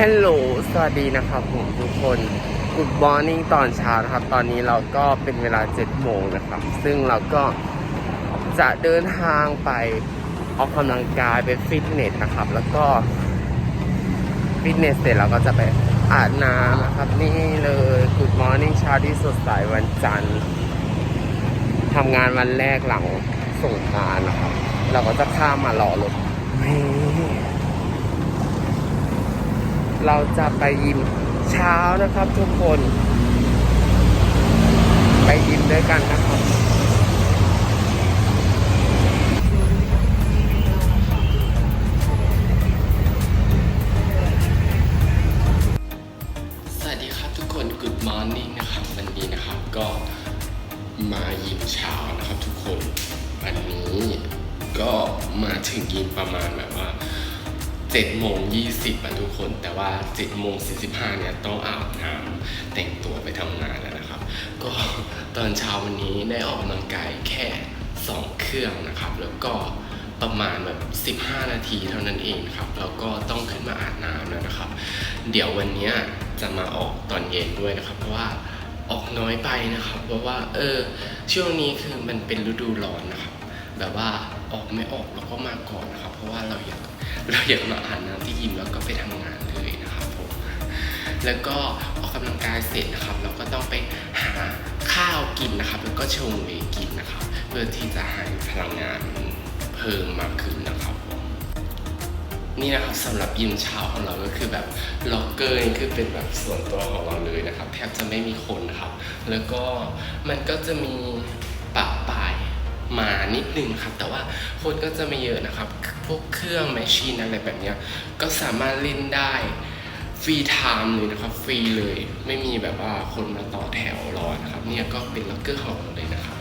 ฮัลโหล สวัสดีนะครับผมทุกคน Good Morning ตอนเช้านะครับ ตอนนี้เราก็เป็นเวลา7โมงนะครับ ซึ่งเราก็จะเดินทางไปออกกำลังกายไปฟิตเนสนะครับ แล้วก็ฟิตเนสเสร็จเราก็จะไปอาบน้ำนะครับ นี่เลย Good Morning เช้าที่สดใสวันจันทร์ทำงานวันแรกหลังส่งกรารนะครับ เราก็จะข้ามมารอรถ เราจะไปยิมเช้านะครับทุกคน ไปยิมด้วยกันนะครับ สวัสดีครับทุกคน Good Morning นะครับวันนี้นะครับก็มายิมเช้านะครับทุกคน วันนี้ก็มาถึงยิมประมาณแบบว่า 7โมง20อะทุกคน แต่ว่า7โมง45เนี่ยต้องอาบน้ำแต่งตัวไปทำงานแล้วนะครับ ก็ตอนเช้าวันนี้ได้ออกกำลังกายแค่ 2 เครื่องนะครับ แล้วก็ประมาณแบบ 15 นาทีเท่านั้นเองครับ แล้วก็ต้องขึ้นมาอาบน้ำแล้วนะครับ เดี๋ยววันนี้จะมาออกตอนเย็นด้วยนะครับ เพราะว่าออกน้อยไปนะครับ เพราะว่าเออช่วงนี้คือมันเป็นฤดูร้อนนะครับ แบบว่าออกไม่ออกเราก็มาก่อนนะครับ เพราะว่าเราอยากเราอยากมาอ่านน้ำที่ยิมแล้วก็ไปทำงานเลยนะครับผมแล้วก็ออกกำลังกายเสร็จนะครับ เราก็ต้องไปหาข้าวกินนะครับ แล้วก็ชงเวกินนะครับ เพื่อที่จะให้พลังงานเพิ่มมากขึ้นนะครับผมนี่นะครับสำหรับยิมเช้าของเราก็คือแบบล็อกเกอร์นี่คือเป็นแบบส่วนตัวของเราเลยนะครับ แทบจะไม่มีคนนะครับ แล้วก็มันก็จะมี มานิดนึงครับ แต่ว่าคนก็จะไม่เยอะนะครับ พวกเครื่องแมชชีนอะไรแบบนี้ก็สามารถเล่นได้ฟรีไทม์เลยนะครับ ฟรีเลย ไม่มีแบบว่าคนมาต่อแถวรอนะครับ เนี่ยก็เป็นล็อกเกอร์ของเลยนะครับ